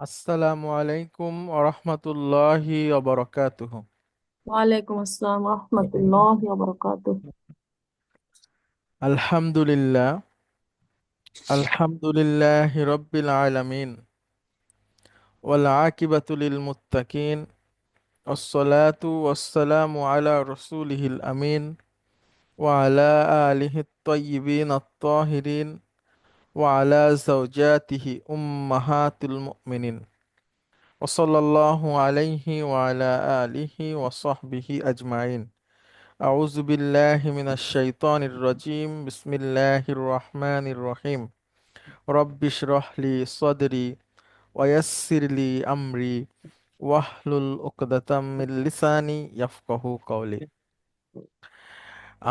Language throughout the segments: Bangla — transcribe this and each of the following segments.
আসসালামু আলাইকুম ওরহমতুল্লাহি ওবরকাতুহ ওয়ালাইকুম আসসালাম রহমতুল্লাহ বারাকাতুহ আলহামদুলিল্লাহ আলহামদুলিল্লাহ রব্বিল আলামিন ওয়াল আকিবাতু লিল মুত্তাকিন والصلاة والسلام على رسوله الأمين وعلى آله الطيبين الطاهرين وعلى زوجاته أمهات المؤمنين وصلى الله عليه وعلى آله وصحبه أجمعين أعوذ بالله من الشيطان الرجيم بسم الله الرحمن الرحيم رب اشرح لي صدري ويسر لي أمري واحلل عقدة من লিসানি ইয়াফকাহু কওলি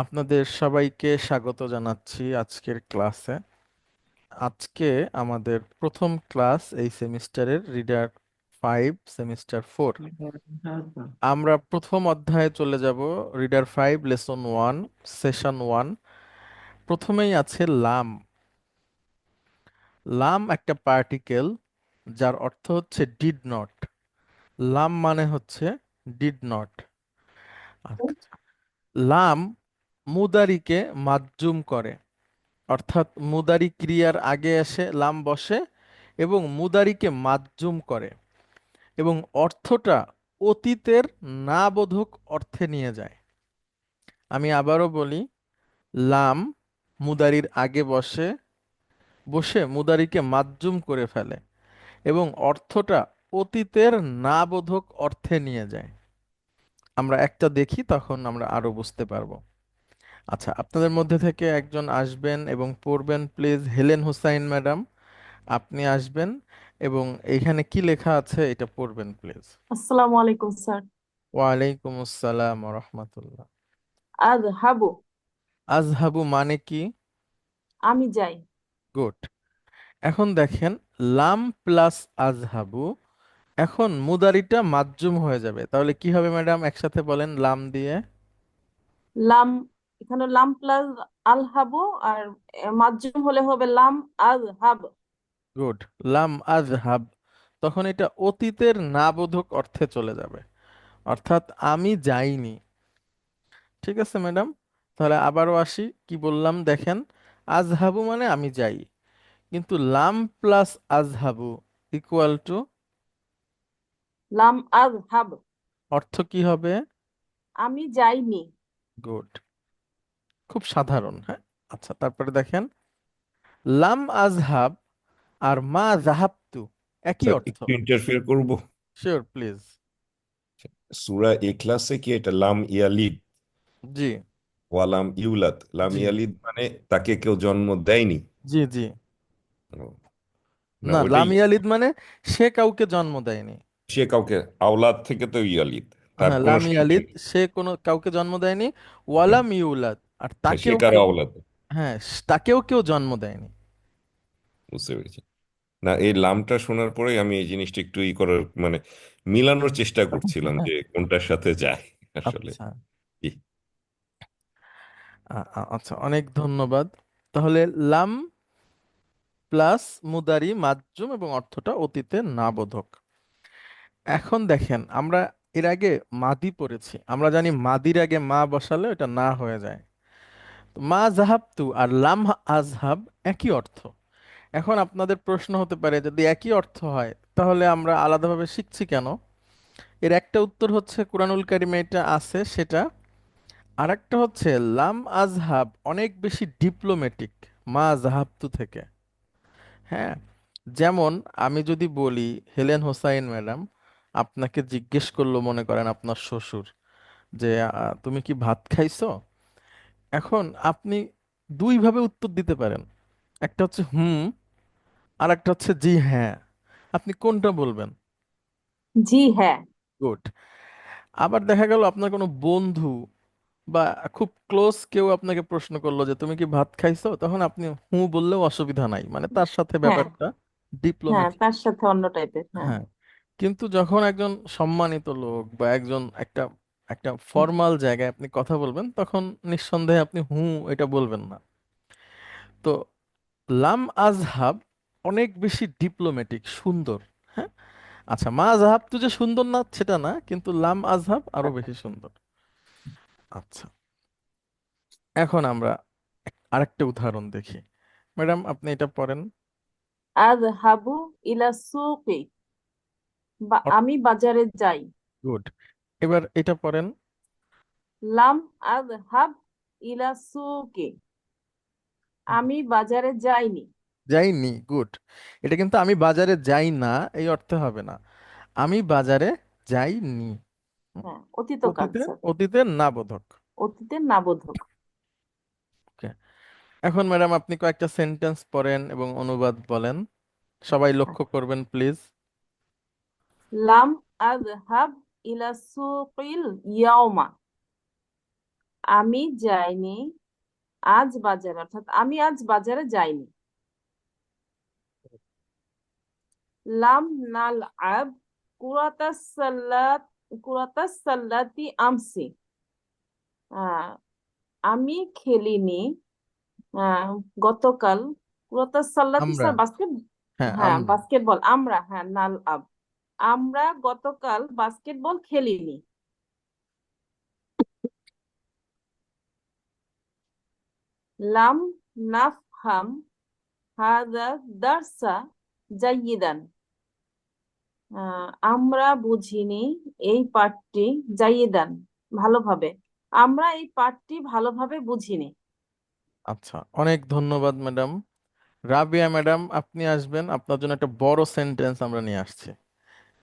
আপনাদের সবাইকে স্বাগত জানাচ্ছি আজকের ক্লাসে আজকে আমাদের প্রথম ক্লাস এই সেমিস্টারের রিডার ফাইভ সেমিস্টার ফোর। আমরা প্রথম অধ্যায়ে চলে যাব reader five lesson one session one. প্রথমেই আছে লাম। লাম একটা পার্টিকেল যার অর্থ হচ্ছে ডিড নট লাম মানে হচ্ছে ডিড নট লাম মুদারিকে মাজ্জুম করে। অর্থাৎ মুদারি ক্রিয়ার আগে এসে লাম বসে এবং মুদারিকে মাজ্জুম করে এবং অর্থটা অতীতের না বোধক অর্থে নিয়ে যায়। আমি আবারও বলি, লাম মুদারির আগে বসে বসে মুদারিকে মাজ্জুম করে ফেলে এবং অর্থটা অতীতের না বোধক অর্থে নিয়ে যায়। আমরা একটা দেখি, তখন আমরা আরও বুঝতে পারব। আচ্ছা আপনাদের মধ্যে থেকে একজন আসবেন এবং পড়বেন প্লিজ হেলেন হুসাইন ম্যাডাম আপনি আসবেন এবং এইখানে কি লেখা আছে এটা পড়বেন প্লিজ। আসসালামু আলাইকুম স্যার। ওয়ালাইকুম আসসালাম রহমতুল্লাহ আযহাবু আজহাবু মানে কি? আমি যাই। গুড। এখন দেখেন লাম প্লাস আজহাবু এখন মুদারিটা মাজ্জুম হয়ে যাবে। তাহলে কি হবে ম্যাডাম? একসাথে বলেন লাম দিয়ে। লাম এখানে লাম প্লাস আল আলহাবু আর এ, মাজ্জুম হলে হবে লাম আযহাব গুড লাম আজহাব তখন এটা অতীতের না বোধক অর্থে চলে যাবে। অর্থাৎ আমি যাইনি। ঠিক আছে ম্যাডাম? তাহলে আবারও আসি কি বললাম? দেখেন আজহাবু মানে আমি যাই। কিন্তু লাম প্লাস আজহাবু ইকুয়াল টু লাম আযহাব অর্থ কি হবে? আমি যাইনি। গুড। খুব সাধারণ হ্যাঁ? আচ্ছা তারপরে দেখেন লাম আজহাব আর মা জাহাবতু একই অর্থ। ইন্টারফেয়ার করব? শিওর প্লিজ সূরা ইখলাসে কি এটা? লাম ইয়ালিদ। জি। ওয়ালাম ইউলাদ। লাম জি। ইয়ালিদ মানে তাকে কেউ জন্ম দেয়নি। জি জি। না না ওটাই লাম ইয়ালিদ মানে সে কাউকে জন্ম দেয়নি। সে কাউকে আওলাদ থেকে তো ইয়ালিদ। তার হ্যাঁ কোনো লাম ইয়ালিদ সে কোনো কাউকে জন্ম দেয়নি। ওয়ালাম ইউলাদ। আর সে তাকেও আওলাদ হ্যাঁ তাকেও কেউ জন্ম দেয়নি। বুঝতে পেরেছি। না এই লামটা শোনার পরেই আমি এই জিনিসটা একটু ই করার মানে মিলানোর চেষ্টা করছিলাম যে কোনটার সাথে যায় আসলে। আচ্ছা। আচ্ছা অনেক ধন্যবাদ। তাহলে লাম প্লাস মুদারি মাজ্জুম এবং অর্থটা অতীতে না বোধক এখন দেখেন আমরা এর আগে মাদি পড়েছি। আমরা জানি মাদির আগে মা বসালে ওটা না হয়ে যায়। মা জাহাবতু আর লাম আজহাব একই অর্থ। এখন আপনাদের প্রশ্ন হতে পারে, যদি একই অর্থ হয়, তাহলে আমরা আলাদাভাবে শিখছি কেন? এর একটা উত্তর হচ্ছে কুরআনুল কারিমে এটা আছে, সেটা আর একটা হচ্ছে লাম আজহাব অনেক বেশি ডিপ্লোম্যাটিক মা জাহাবতু থেকে। হ্যাঁ যেমন আমি যদি বলি, হেলেন হোসাইন ম্যাডাম আপনাকে জিজ্ঞেস করল মনে করেন আপনার শ্বশুর, যে তুমি কি ভাত খাইছো? এখন আপনি দুইভাবে উত্তর দিতে পারেন। একটা হচ্ছে হুম আর একটা হচ্ছে জি হ্যাঁ। আপনি কোনটা বলবেন? জি হ্যাঁ। গুড। আবার দেখা গেল আপনার কোনো বন্ধু বা খুব ক্লোজ কেউ আপনাকে প্রশ্ন করল যে তুমি কি ভাত খাইছো? তখন আপনি হু বললেও অসুবিধা নাই। মানে তার সাথে হ্যাঁ। ব্যাপারটা হ্যাঁ ডিপ্লোম্যাটিক তার সাথে অন্য টাইপের হ্যাঁ। হ্যাঁ। কিন্তু যখন একজন সম্মানিত লোক বা একজন একটা একটা ফর্মাল জায়গায় আপনি কথা বলবেন তখন নিঃসন্দেহে আপনি হু এটা বলবেন না। তো লাম আজহাব অনেক বেশি ডিপ্লোম্যাটিক সুন্দর হ্যাঁ? আচ্ছা মা আজহাব তু যে সুন্দর না সেটা না কিন্তু লাম আজহাব আরও বেশি সুন্দর। আচ্ছা। এখন আমরা আরেকটা উদাহরণ দেখি। ম্যাডাম আপনি এটা পড়েন। আযহাবু ইলা সুকি বা আমি বাজারে যাই। গুড। এবার এটা পড়েন। লাম আযহাব ইলা সুকি। আমি বাজারে যাইনি। যাইনি গুড। এটা কিন্তু আমি বাজারে যাই না এই অর্থে হবে না। আমি বাজারে যাইনি। হ্যাঁ অতীতে স্যার অতীতের না বোধক অতীতের নাবোধক। ওকে। এখন ম্যাডাম আপনি কয়েকটা সেন্টেন্স পড়েন এবং অনুবাদ বলেন। সবাই লক্ষ্য করবেন প্লিজ। লাম আযহাব ইলা সুকিল ইয়াওমা। আমি যাইনি আজ বাজারে অর্থাৎ আমি আজ বাজারে যাইনি। লাম নাল আব কুরাতাস সাল্লাত কুরাতাস সাল্লাতি আমসি। আহ, আমি খেলিনি আহ, গতকাল কুরাতাস সাল্লাতি আমরা। স্যার বাস্কেট হ্যাঁ হ্যাঁ বাস্কেটবল আমরা হ্যাঁ নাল আব। আমরা গতকাল বাস্কেটবল খেলিনি। লাম নাফহাম দারসা জাইয়িদান। আমরা বুঝিনি এই পাঠটি জাইয়িদান ভালোভাবে। আমরা এই পাঠটি ভালোভাবে বুঝিনি। আচ্ছা অনেক ধন্যবাদ ম্যাডাম। রাবিয়া ম্যাডাম, আপনি আসবেন। আপনার জন্য একটা বড় সেন্টেন্স আমরা নিয়ে আসছি।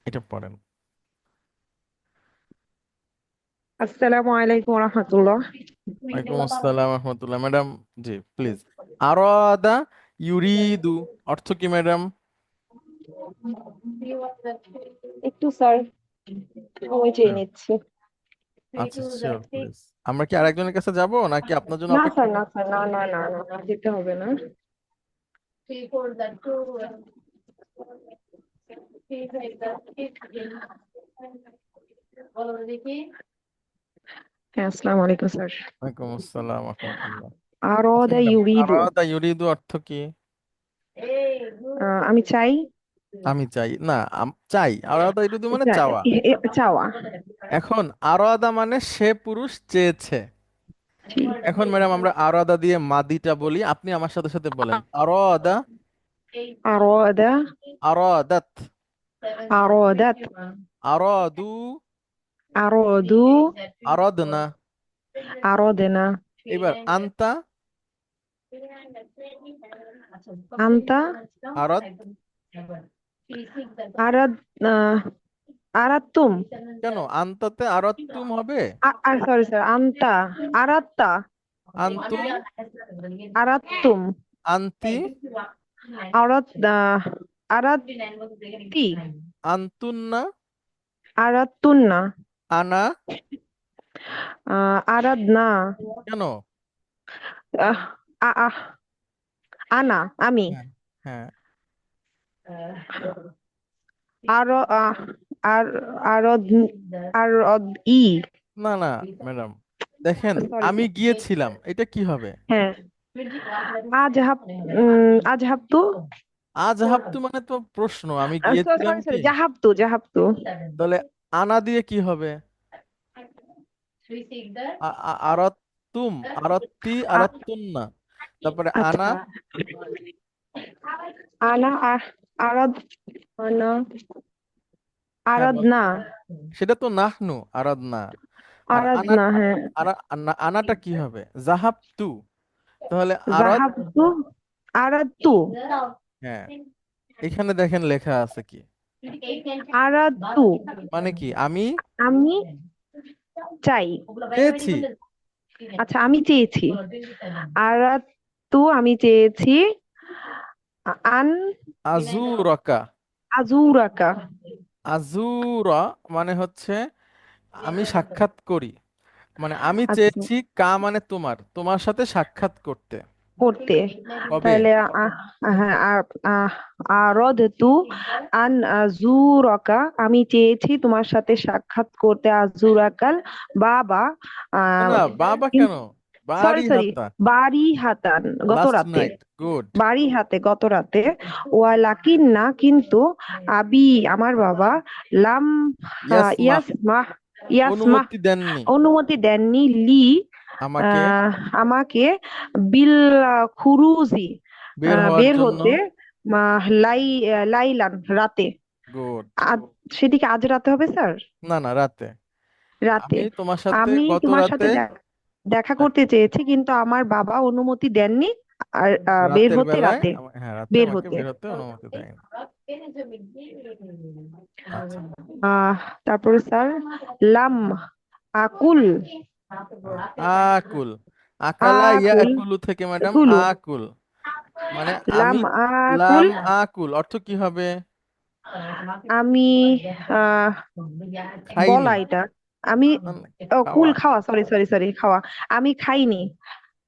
এটা পড়েন। আসসালামু আলাইকুম রহমতুল্লাহ। ওয়ালাইকুম আসসালাম রহমতুল্লাহ। Madam G please. আরাদা ইউরিদু অর্থ কি ম্যাডাম? একটু স্যার সময় চেয়ে হ্যাঁ। নিচ্ছি। আচ্ছা শিওর প্লিজ আমরা কি আরেকজনের কাছে যাব নাকি আপনার জন্য না অপেক্ষা স্যার না স্যার না না না না না, যেতে হবে না। আসসালামু আলাইকুম স্যার। ওয়ালাইকুম আসসালাম রহমতুল্লাহ। আরাদা ইউরিদু। আরাদা ইউরিদু অর্থ কি? আমি চাই। আমি চাই না চাই। আরাদা ইউরিদু মানে চাওয়া। এ- এ- চাওয়া। এখন আরাদা মানে সে পুরুষ চেয়েছে। এখন ম্যাডাম আমরা আরাদা দিয়ে মাদিটা বলি। আপনি আমার সাথে সাথে বলেন। আরাদা আরাদা। আরাদাত। আরাদাত আরাদু আরাদু আরাদনা আরাদনা এবার আন্তা আন্তা আরাদ আরাদ আরাত্তুম কেন? আন্তাতে আরাত্তুম হবে? সরি স্যার আন্তা আরাত্তা আন্তুম আরাত্তুম আন্তি আরাত আহ, আরাত্তি। আন্তুন্না। আরাত্তুন্না। আনা। আরাধনা। কেন? আনা আমি। হ্যাঁ আর আহ, আর আরদ আরদ ই না না ম্যাডাম দেখেন আমি গিয়েছিলাম এটা কি হবে? হ্যাঁ। আজহাব উম, আজহাবতু মানে তো প্রশ্ন আমি সরি গিয়েছিলাম কি? জাহাবতু জাহাবতু তাহলে আনা দিয়ে কি হবে? আরাত্তুম আরাত্তি আরাত্তুন্না। তারপরে আচ্ছা। আনা। আনা আরাদ আনা আরাধনা। সেটা তো নাহনু আরাদনা আর আনা আরাধনা হ্যাঁ। আনাটা কি হবে? জাহাবতু তাহলে আরাদ জাহাবতু আরাদতু হ্যাঁ। এখানে দেখেন লেখা আছে কি? আরাদতু মানে কি? আমি আমি চাই। চেয়েছি। আচ্ছা আমি চেয়েছি। আরাদতু আমি চেয়েছি। আন আজুরাকা। আজুরাকা। আজুরা মানে হচ্ছে আমি সাক্ষাৎ করি। মানে আমি আচ্ছা। চেয়েছি কা মানে তোমার। তোমার সাথে সাক্ষাৎ করতে। করতে কবে? তাহলে হ্যাঁ আর- আ- আন আজুরাকা আমি চেয়েছি তোমার সাথে সাক্ষাৎ করতে আজুরাকাল বাবা না বাবা কেন? সরি বাড়ি সরি হাতা। বাড়ি হাতান গত লাস্ট রাতে। নাইট গুড বাড়ি হাতে গত রাতে। ওয়ালাকিন না কিন্তু আবি আমার বাবা লাম ইয়াসমাহ। ইয়াসমাহ ইয়াসমাহ। অনুমতি দেননি। অনুমতি দেননি লি আমাকে? আমাকে বিল খুরুজি বের হওয়ার বের জন্য? হতে লাই লাইলান রাতে। গুড। সেটি কি আজ রাতে হবে স্যার? না না রাতে। রাতে। আমি তোমার সাথে আমি গত তোমার সাথে রাতে দেখা করতে চেয়েছি কিন্তু আমার বাবা অনুমতি দেননি আর বের রাতের হতে বেলায়? রাতে। হ্যাঁ রাতে বের আমাকে হতে। বের হতে অনুমতি দেয়নি। আচ্ছা। আহ তারপরে স্যার লাম আকুল। আকুল আকালা আকুল। ইয়াকুলু থেকে ম্যাডাম কুলু। আকুল। মানে লাম আকুল। লাম আকুল অর্থ কি হবে? আমি আহ খাইনি। বলা এটা। আমি ও কুল খাওয়া খাওয়া সরি সরি সরি খাওয়া। আমি খাইনি।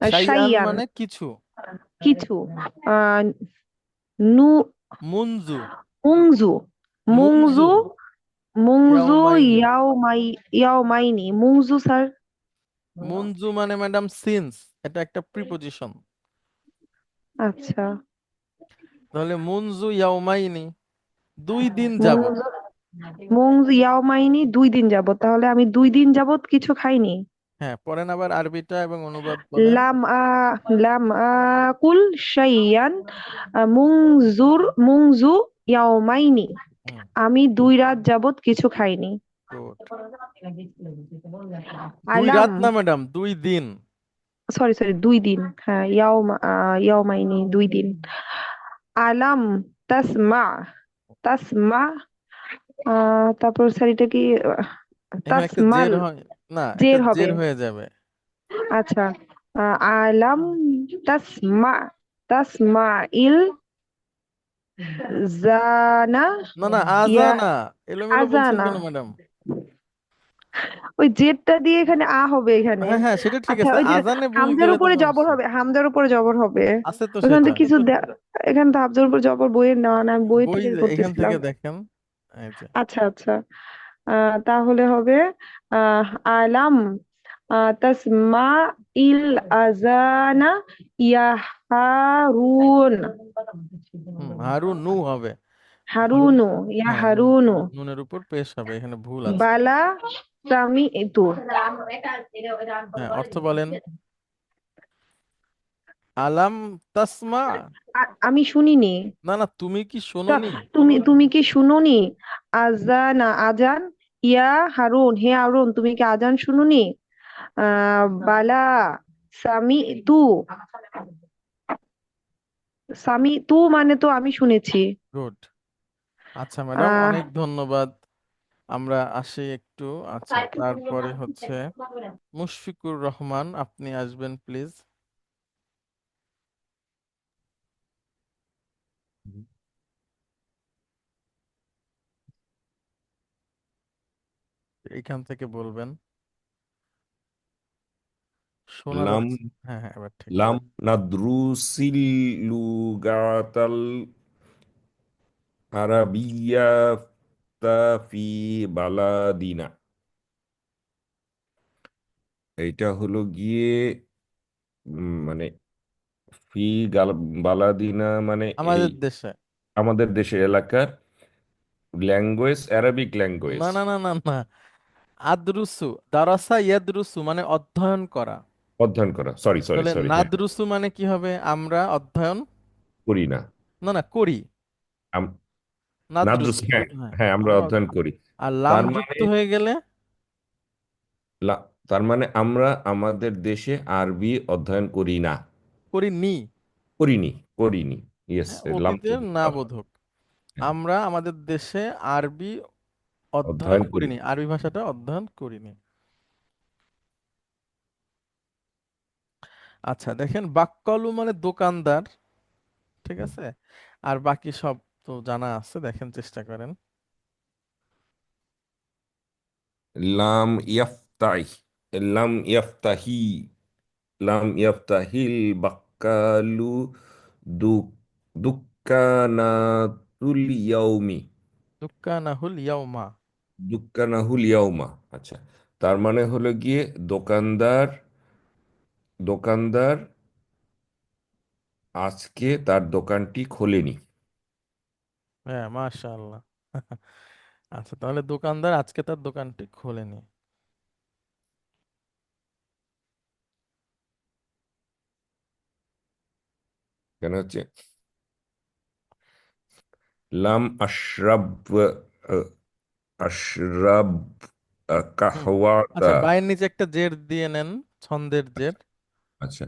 শাইয়ান মানে কিছু। কিছু। আহ নু মুনজু। মুংজু মুংজু মুংজু ইয়াওমাই ইয়াওমাইনি। মুংজু স্যার। মুনজু মানে ম্যাডাম সিন্স এটা একটা প্রিপজিশন। আচ্ছা। তাহলে মুনজু ইয়াউমাইনি দুই দিন যাবত মুংজু মুংজু ইয়াওমাইনি দুই দিন যাবত তাহলে আমি দুই দিন যাবত কিছু খাইনি। হ্যাঁ পড়েন আবার আরবিটা এবং অনুবাদ লাম আ লাম আকুল শাইয়ান মুংজুর মুংজু ইয়াওমাইনি। হুম। আমি দুই রাত যাবত কিছু খাইনি। দুই রাত না ম্যাডাম দুই দিন। সরি সরি দুই দিন। হ্যাঁ ইয়াওমা আহ, ইয়াওমাইনি দুই দিন। আলাম তাসমা তাসমা তারপর স্যার এটা কি তাসমাল। না জের হবে। জের হয়ে যাবে। আচ্ছা আলাম তাসমা তাসমা ইল জানা না না আজানা। এলোমেলো বলছেন কেন ম্যাডাম ওই জেরটা দিয়ে এখানে আ হবে এখানে। হ্যাঁ হ্যাঁ সেটা ঠিক আচ্ছা আছে। ওই যে আজানে ভুল হামজার গেলে তো উপরে জবর সমস্যা হবে হামজার উপরে জবর হবে। আছে তো ওখানে তো সেটা কিছু দে- এখানে তো হামজার উপর জবর বইয়ের নেওয়া না আমি বই বই থেকে এখান করতেছিলাম। থেকে দেখেন এই যে। আচ্ছা আচ্ছা। আহ, তাহলে হবে আহ, আলাম আহ, তাসমা ইল আজানা ইয়া হারুন হুম নু হবে। হারুনু ইয়া হ্যাঁ নুন হারুনু নুনের উপর পেশ হবে এখানে ভুল আছে। বালা সামি ইতু হ্যাঁ অর্থ বলেন। আলাম তাসমা। আমি শুনিনি। না না তুমি কি শোনোনি? তুমি তুমি কি শুনোনি? আজানা আজান? ইয়া হারুন হে হারুন তুমি কি আজান শুনোনি? আহ বালা সামি তু। সামি তু মানে তো আমি শুনেছি। গুড। আচ্ছা ম্যাডাম অনেক ধন্যবাদ। আমরা আসি একটু। আচ্ছা তারপরে হচ্ছে মুশফিকুর রহমান আপনি আসবেন প্লিজ। এখান থেকে বলবেন। শোনা লাম যাচ্ছে। হ্যাঁ হ্যাঁ এবার ঠিক। লাম নাদরুসিল লুগাতাল আরাবিয়াতা ফি বালাদিনা এটা হলো গিয়ে মানে ফি গাল বালাদিনা মানে আমাদের দেশে। আমাদের দেশের এলাকার ল্যাঙ্গুয়েজ অ্যারাবিক ল্যাঙ্গুয়েজ। না না না না না। আদরুসু দারাসা ইয়াদরুসু মানে অধ্যয়ন করা। অধ্যয়ন করা। সরি সরি তাহলে সরি হ্যাঁ। নাদরুসু মানে কি হবে? আমরা অধ্যয়ন করি না। না না করি। আম- নাদরুসু হ্যাঁ হ্যাঁ হ্যাঁ আমরা অধ্যয়ন করি। আর লাম তার যুক্ত মানে হয়ে গেলে? লা- তার মানে আমরা আমাদের দেশে আরবি অধ্যয়ন করি না। করিনি। করিনি করিনি। ইয়েস হ্যাঁ লাম অতীতের না হ্যাঁ, বোধক আমরা আমাদের দেশে আরবি অধ্যয়ন অধ্যয়ন করি। করিনি আরবি ভাষাটা অধ্যয়ন করিনি। আচ্ছা দেখেন বাক্কলু মানে দোকানদার ঠিক আছে? আর বাকি সব তো জানা আছে দেখেন চেষ্টা করেন। লাম ইয়াফতাহ লাম ইয়াফতাহি লাম ইয়াফতাহিল বাক্কালু দুক দুক্কানাতুল ইয়াউমি। দুক্কানাহুল ইয়াউমা। দুক্কানাহুল ইয়াউমা আচ্ছা। তার মানে হলো গিয়ে দোকানদার দোকানদার আজকে তার দোকানটি খোলেনি। হ্যাঁ মাশাআল্লাহ। আচ্ছা তাহলে দোকানদার আজকে তার দোকানটি খোলেনি। কেন হচ্ছে? লাম আশরাব আশরাব হুম। আচ্ছা কাহওয়াতা বায়ের নিচে একটা জের দিয়ে নেন ছন্দের জের। আচ্ছা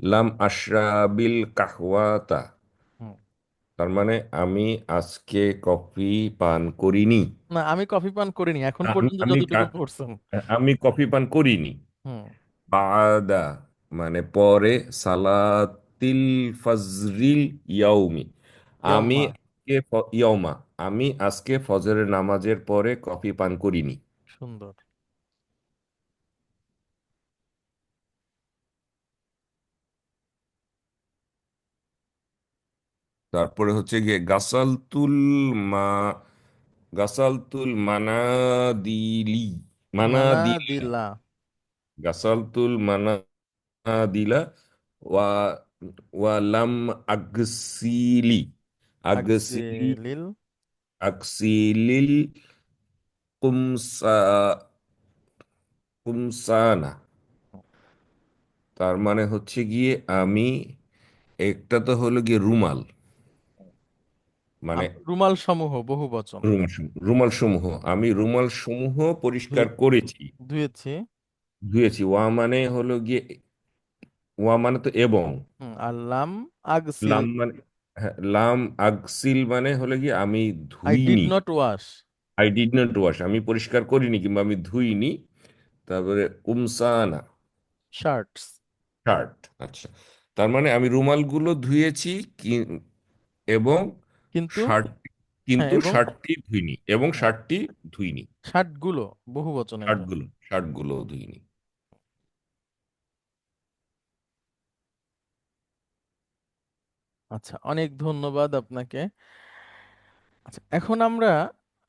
লাম আশরাবিল কাহওয়াতা তার মানে আমি আজকে কফি পান করিনি। না আমি কফি পান করিনি এখন আমি পর্যন্ত আমি যতটুকু কা- পড়ছেন। আমি কফি পান করিনি। হুম। বাদা মানে পরে সালাতিল ফজরিল ইয়াউমি। আমি ইয়াউমা আজকে ফ- ইয়াউমা। আমি আজকে ফজরের নামাজের পরে কফি পান করিনি। সুন্দর। তারপরে হচ্ছে গিয়ে গাসালতুল মা গাসালতুল মানাদিলি মানাদিলা। গাসালতুল মানাদিলা ওয়া ওয়া লাম আগসিলি আগসিলি। আগসিলিল। আগসিলিল কুমসা কুমসানা। তার মানে হচ্ছে গিয়ে আমি একটা তো হলো গিয়ে রুমাল। মানে রুমাল সমূহ বহু বচন। রুমাল সমূহ রুমাল সমূহ আমি রুমাল সমূহ পরিষ্কার করেছি। ধুয়েছি। ধুয়েছি। ওয়া মানে হলো গিয়ে ওয়া মানে তো এবং। হুম আর লাম আগসিল। লাম মানে হ্যাঁ, লাম আগসিল মানে হলো গিয়ে আমি I did ধুইনি। Not wash I did not wash আমি পরিষ্কার করিনি কিংবা আমি ধুইনি। তারপরে কুমসানা শার্টস। শার্ট আচ্ছা। তার মানে আমি রুমালগুলো ধুয়েছি কি- এবং কিন্তু হ্যাঁ কিন্তু এবং শার্টটি ধুইনি এবং হ্যাঁ শার্টটি ধুইনি। শার্টগুলো বহু বচনে ধুইনি। আচ্ছা অনেক ধন্যবাদ আপনাকে। আচ্ছা এখন আমরা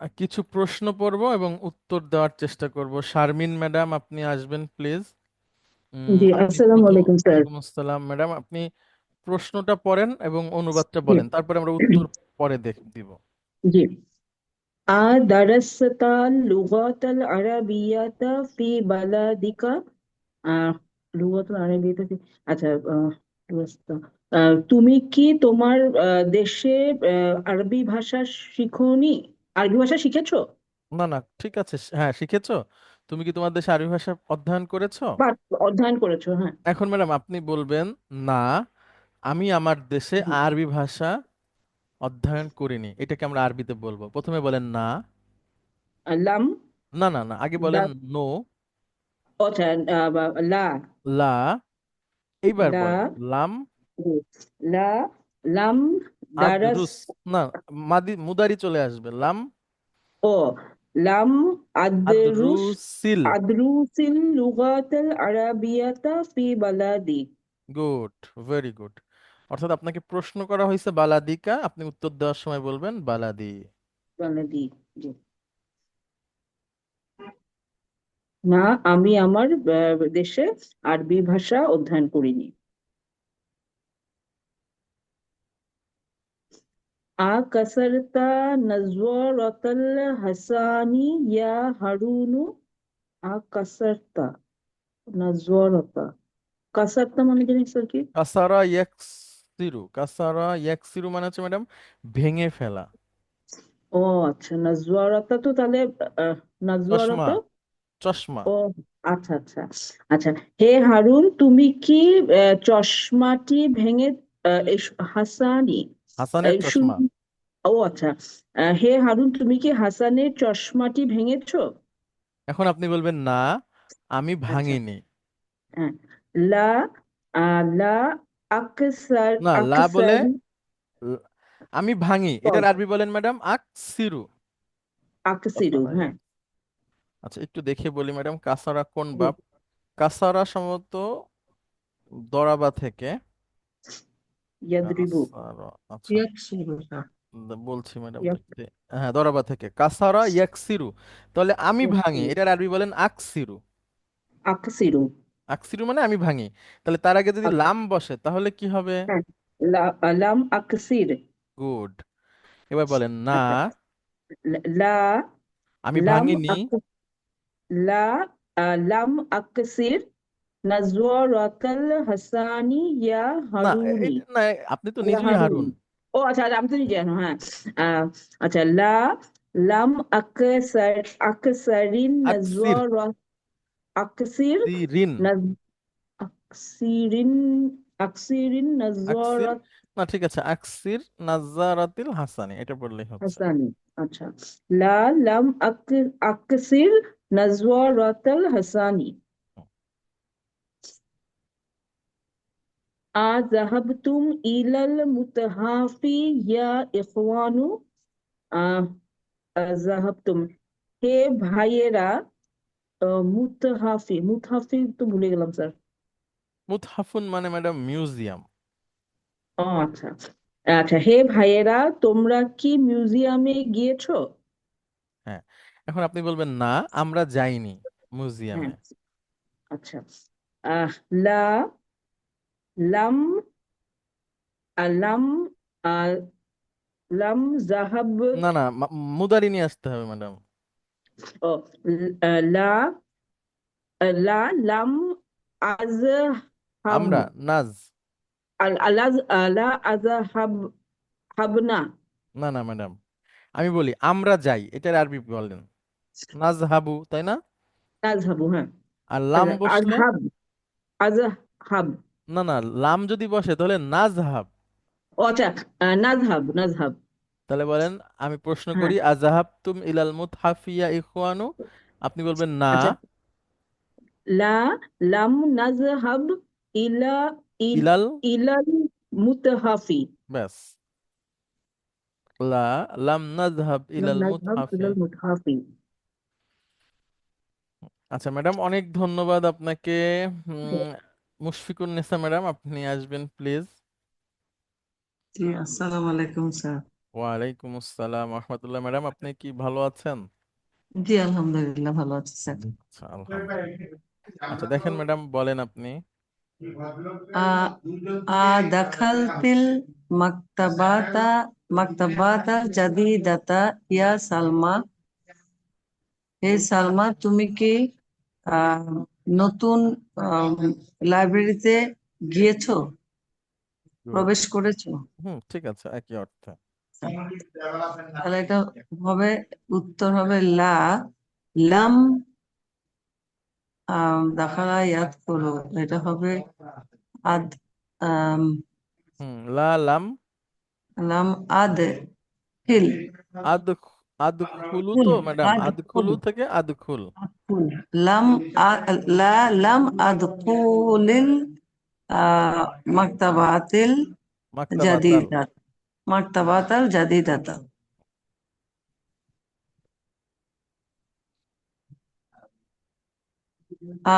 আহ, কিছু প্রশ্ন পড়ব এবং উত্তর দেওয়ার চেষ্টা করব। শারমিন ম্যাডাম আপনি আসবেন প্লিজ। জি আসসালামু আলাইকুম স্যার। আসসালাম ম্যাডাম। আপনি প্রশ্নটা পড়েন এবং অনুবাদটা জি বলেন তারপরে আমরা উত্তর পরে দেখ দিব জি أدرست اللغة العربية في بلدك আহ লুগাত আরবিতে কি আচ্ছা আহ, درست আহ, তুমি কি তোমার আহ, দেশে আহ, আরবি ভাষা শিখোনি আরবি ভাষা শিখেছো না না ঠিক আছে হ্যাঁ শিখেছো তুমি কি তোমার দেশে আরবি ভাষা অধ্যয়ন করেছো বা অধ্যয়ন করেছো হ্যাঁ এখন ম্যাডাম আপনি বলবেন না আমি আমার দেশে আরবি ভাষা অধ্যয়ন করিনি। এটাকে আমরা আরবিতে বলব। প্রথমে বলেন না। লাম? না না না আগে বলেন নো। আচ্ছা লা। লা। এইবার লা। বলেন। লাম। লা লাম দারাস। আদরুস না মাদি মুদারি চলে আসবে। লাম। ও লাম আদরুস আদরুসিল। আদরুসিল লুগাতাল আরাবিয়াতা ফি বালাদি। Good very good. অর্থাৎ আপনাকে প্রশ্ন করা হয়েছে বালাদিকা আপনি উত্তর দেওয়ার সময় বলবেন বালাদি। বালাদি না আমি আমার দেশে আরবি ভাষা অধ্যয়ন করিনি। আ কাসারতা নজওয়ারাতাল হাসানি ইয়া হারুনু। আ কাসারতা নজওয়ারাতা। কাসারতা মানে জানেন স্যার কি? কাসারা ইয়াকসিরু কাসারা ইয়াকসিরু মানে হচ্ছে ম্যাডাম ভেঙে ফেলা। ও আচ্ছা নজওয়ারাতা তো তাহলে আহ, চশমা নজওয়ারাতা চশমা। ও আচ্ছা আচ্ছা আচ্ছা। হে হারুন তুমি কি আহ, চশমাটি ভেঙে আহ, এই স- হাসানি হাসানের এই চশমা। ও আচ্ছা আহ, হে হারুন তুমি কি হাসানের চশমাটি ভেঙেছো? এখন আপনি বলবেন না আমি আচ্ছা। ভাঙিনি। হ্যাঁ। লা আহ, লা আকসার না লা বলে আমি ভাঙি এটার আরবি বলেন ম্যাডাম আকসিরু আকসিরু হ্যাঁ। আচ্ছা একটু দেখে বলি ম্যাডাম কাসারা কোন বাব কাসারা সম্ভবত দরাবা থেকে। ইয়াদরিবু। কাসারা আচ্ছা। ইয়াকসিরু হ্যাঁ। বলছি ম্যাডাম হ্যাঁ দরাবা থেকে। কাসারা ইয়াকসিরু তাহলে আমি ভাঙি এটার আরবি বলেন আকসিরু আকসিরু আকসিরু মানে আমি ভাঙি। তাহলে তার আগে যদি লাম বসে তাহলে কি হবে? হ্যাঁ লা- লাম আকসির। গুড। এবার বলেন না। আচ্ছা। লা আমি লাম ভাঙিনি। আক লা আহ, লাম আকসির হাসানি ইয়া না হারুনি। না আপনি তো ইয়া নিজেই হারুন। হারুন। ও আচ্ছা আচ্ছা, আমি তো নিজে জানো হ্যাঁ। আহ, আচ্ছা লা লাম আকসার আকসারিন আকসির। নাজওয়ারা আকসির নাজ আকসিরিন আকসিরিন আকসির নাজওয়ারাত না ঠিক আছে আকসির নাজারাতিল হাসানি এটা বললেই হচ্ছে। হাসানি আচ্ছা। লা লাম আক আকসির নাজওয়ারাতাল হাসানি। আযাহাবতুম ইলাল মুতাহাফি ইয়া ইখওয়ানু। আযাহাবতুম হে ভাইয়েরা মুতাহাফি মুতাহাফি তো ভুলে গেলাম স্যার। মুতহাফুন মানে ম্যাডাম মিউজিয়াম। ও আচ্ছা আচ্ছা। হে ভাইয়েরা তোমরা কি মিউজিয়ামে গিয়েছো? হ্যাঁ এখন আপনি বলবেন না আমরা যাইনি হ্যাঁ মিউজিয়ামে আচ্ছা। আহ লা লাম আহ, লাম জাহাব। না না মুদারি নিয়ে আসতে হবে ম্যাডাম। ল- আহ, লা আহ, লা লাম আজহাব আমরা নাজ। আল আলাজ আলা আজহাব হাবনা। না না ম্যাডাম। আমি বলি আমরা যাই এটার আরবি বলেন। নাজহাবু তাই না? আজহাবু হ্যাঁ। আর লাম বসলে? আজহাব না না লাম যদি বসে তাহলে নাজহাব ও আচ্ছা নাজহাব নাজহাব তাহলে বলেন আমি প্রশ্ন হ্যাঁ করি আজাহাবতুম ইলাল মুতহাফিয়া ইখওয়ানু? আপনি বলবেন না। আচ্ছা। লা লাম নাজহাব ইলা ইল ইলাল ইলাল মুতাহাফি। ব্যাস। লা লাম নাজহাব লাম ইলাল নাজহাব মুতহাফি। ইলাল মুতাহাফি। আচ্ছা ম্যাডাম অনেক ধন্যবাদ আপনাকে। উম, মুশফিকুন নেসা ম্যাডাম আপনি আসবেন প্লিজ। জি আসসালামু আলাইকুম স্যার। ওয়ালাইকুম আসসালাম রহমতুল্লাহ ম্যাডাম আপনি কি ভালো আছেন? জি আলহামদুলিল্লাহ ভালো আছি স্যার। আচ্ছা আলহামদুলিল্লাহ। আচ্ছা দেখেন ম্যাডাম বলেন আপনি। আ দাখালতিল মাকতাবাতা মাকতাবাতা জাদিদাতা ইয়া সালমা। হে সালমা তুমি কি নতুন লাইব্রেরিতে গিয়েছো? প্রবেশ করেছ? হুম ঠিক আছে একই অর্থে। তাহলে এটা হবে উত্তর হবে লা। লাম দাখালা ইয়াদ করো। এটা হবে আদ লা লাম। লাম আদ আদ আদখুলু খুল তো ম্যাডাম। আদখুলু থেকে আদখুল খুল। লাম লা লাম আদখুলিল মাকতাবাতাল জাদিদাত মাকতাবাতাল জাদিদাতা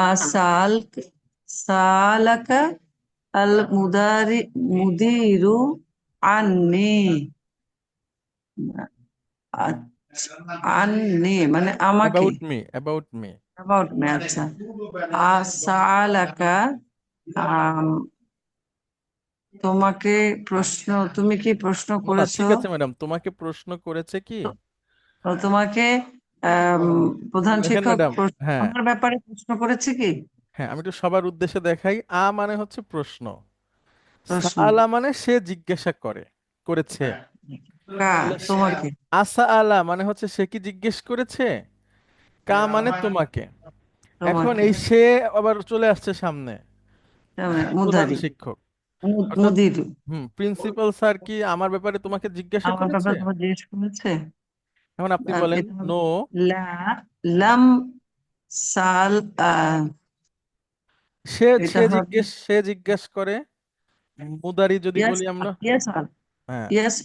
আসাল সালাকা আল মুদারি মুদিরু আন্নি আচ্ছা, আন্নি মানে আমাকে about me about me about me আচ্ছা আসালাকা আম, তোমাকে প্রশ্ন তুমি কি প্রশ্ন না করেছ? ঠিক আছে ম্যাডাম তোমাকে প্রশ্ন করেছে কি? তোমাকে প্রধান দেখেন শিক্ষক ম্যাডাম প্রশ্ন হ্যাঁ। আমার ব্যাপারে প্রশ্ন করেছে কি? হ্যাঁ আমি একটু সবার উদ্দেশ্যে দেখাই। আ মানে হচ্ছে প্রশ্ন। প্রশ্ন। সাআলা মানে সে জিজ্ঞাসা করে করেছে। কা তাহলে তোমাকে। আসা আলা মানে হচ্ছে সে কি জিজ্ঞেস করেছে? কা মানে তোমাকে। এখন তোমাকে। এই সে আবার চলে আসছে সামনে। প্রধান মুদারি। শিক্ষক। মুদির হুম প্রিন্সিপাল স্যার কি আমার ব্যাপারে তোমাকে জিজ্ঞাসা আমার করেছে? ব্যাপারে তোমার জিজ্ঞেস করেছে? এখন আপনি আর বলেন এটা নো লা লাম সাল আহ, সে এটা সে হবে। জিজ্ঞেস সে জিজ্ঞেস করে। মুদারি যদি ইয়াস বলি আমরা। ইয়াস আল হ্যাঁ। ইয়াস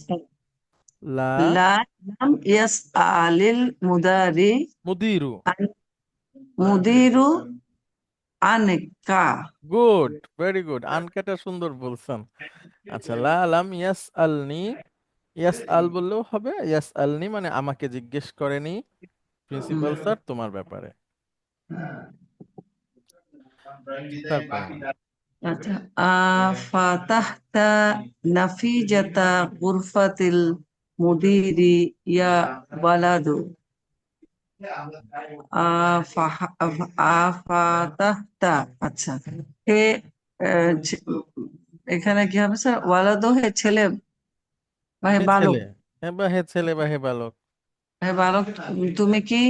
লা লা লাম ইয়াস আলিল মুদারি মুদিরু। মুদিরু আনকা। Good very good. আনকাটা সুন্দর বলছেন। আচ্ছা লা লাম ইয়াস আলনি ইয়াস আল বললেও হবে ইয়াস আলনি মানে আমাকে জিজ্ঞেস করেনি। প্রিন্সিপাল স্যার তোমার ব্যাপারে। আচ্ছা আফাতাহতা নাফিজাতা গুরফাতিল মুদিরি ইয়া আফ- আফাতাহতা আচ্ছা। হে এখানে কি হবে স্যার? ওয়ালাদু হে ছেলে বা হে বালক? বা হে ছেলে বা হে বালক। হে বালক তুমি কি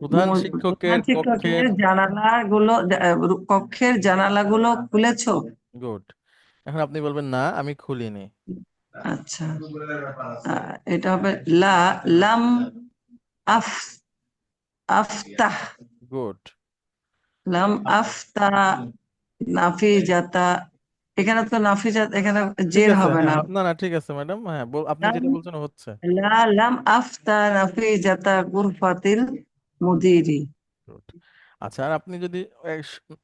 প্রধান শিক্ষকের কক্ষের জানালাগুলো কক্ষের জানালাগুলো খুলেছো? গুড। এখন আপনি বলবেন না আমি খুলিনি। আচ্ছা। এটা হবে লা লাম আফ আফতাহ। গুড। লাম আফতা নাফিজাতা। এখানে তো নাফিজাত এখানে জের হবে না। হ্যাঁ না না ঠিক আছে ম্যাডাম। হ্যাঁ আপনি যেটা বলছেন হচ্ছে। লা লাম আফতা নাফিজাতা গুরফাতিল মুদিরি। আচ্ছা আর আপনি যদি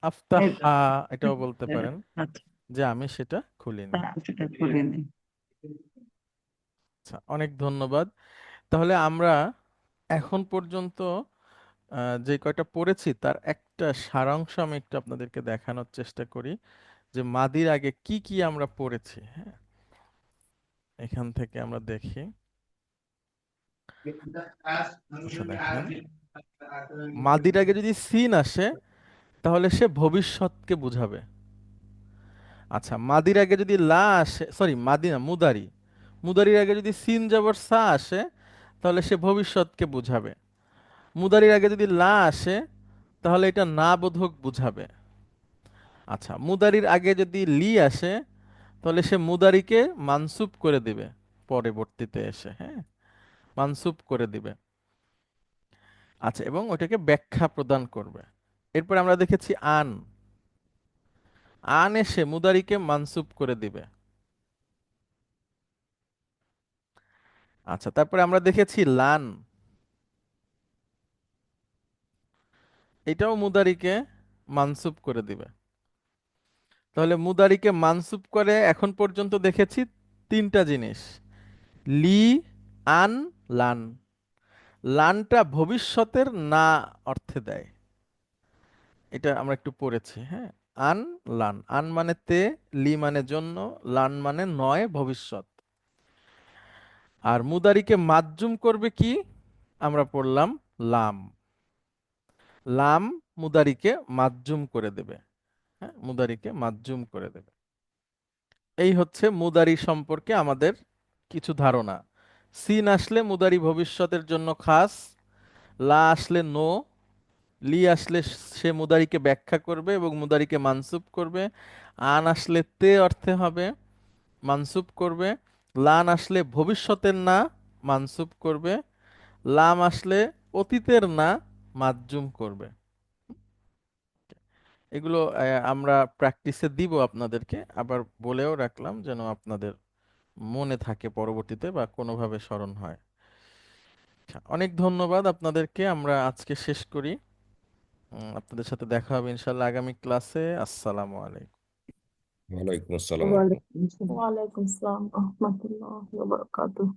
আফতাহা এটাও বলতে হ্যাঁ, পারেন। আচ্ছা। যে আমি সেটা খুলিনি। তা সেটা করিনি আচ্ছা অনেক ধন্যবাদ। তাহলে আমরা এখন পর্যন্ত যে কয়টা পড়েছি তার একটা সারাংশ আমি একটু আপনাদেরকে দেখানোর চেষ্টা করি যে মাদির আগে কি কি আমরা পড়েছি হ্যাঁ? এখান থেকে আমরা দেখি। আচ্ছা দেখেন। মাদির আগে যদি সিন আসে, তাহলে সে ভবিষ্যৎকে বুঝাবে। আচ্ছা মাদির আগে যদি লা আসে, সরি, মাদি না, মুদারি। মুদারির আগে যদি সিন জবর সা আসে, তাহলে সে ভবিষ্যৎকে বুঝাবে। মুদারির আগে যদি লা আসে, তাহলে এটা না বোধক বুঝাবে। আচ্ছা মুদারির আগে যদি লি আসে, তাহলে সে মুদারিকে মানসুব করে দিবে পরবর্তীতে এসে হ্যাঁ? মানসুব করে দিবে। আচ্ছা এবং ওটাকে ব্যাখ্যা প্রদান করবে। এরপর আমরা দেখেছি আন। আন এসে মুদারিকে মানসুব করে দিবে। আচ্ছা তারপরে আমরা দেখেছি লান। এটাও মুদারিকে মানসুব করে দিবে। তাহলে মুদারিকে মানসুব করে এখন পর্যন্ত দেখেছি তিনটা জিনিস। লি, আন, লান। লানটা ভবিষ্যতের না অর্থে দেয়। এটা আমরা একটু পড়েছি হ্যাঁ? আন, লান। আন মানে তে, লি মানে জন্য, লান মানে নয়, ভবিষ্যৎ। আর মুদারিকে মাজ্জুম করবে কি? আমরা পড়লাম লাম। লাম মুদারিকে মাজ্জুম করে দেবে। হ্যাঁ মুদারিকে মাজ্জুম করে দেবে। এই হচ্ছে মুদারি সম্পর্কে আমাদের কিছু ধারণা। সিন আসলে মুদারি ভবিষ্যতের জন্য খাস, লা আসলে নো, লি আসলে সে মুদারিকে ব্যাখ্যা করবে এবং মুদারিকে মানসুব করবে। আন আসলে তে অর্থে হবে, মানসুব করবে। লান আসলে ভবিষ্যতের না মানসুব করবে। লাম আসলে অতীতের না মাজ্জুম করবে। এগুলো আমরা প্র্যাকটিসে দিব আপনাদেরকে। আবার বলেও রাখলাম যেন আপনাদের মনে থাকে পরবর্তীতে বা কোনোভাবে স্মরণ হয়। আচ্ছা, অনেক ধন্যবাদ আপনাদেরকে। আমরা আজকে শেষ করি। আপনাদের সাথে দেখা হবে ইনশাল্লাহ আগামী ক্লাসে। আসসালামু আলাইকুম। ওয়ালাইকুম আসসালাম ওয়ালাইকুম আসসালাম রহমতুল্লাহ বারাকাতুহ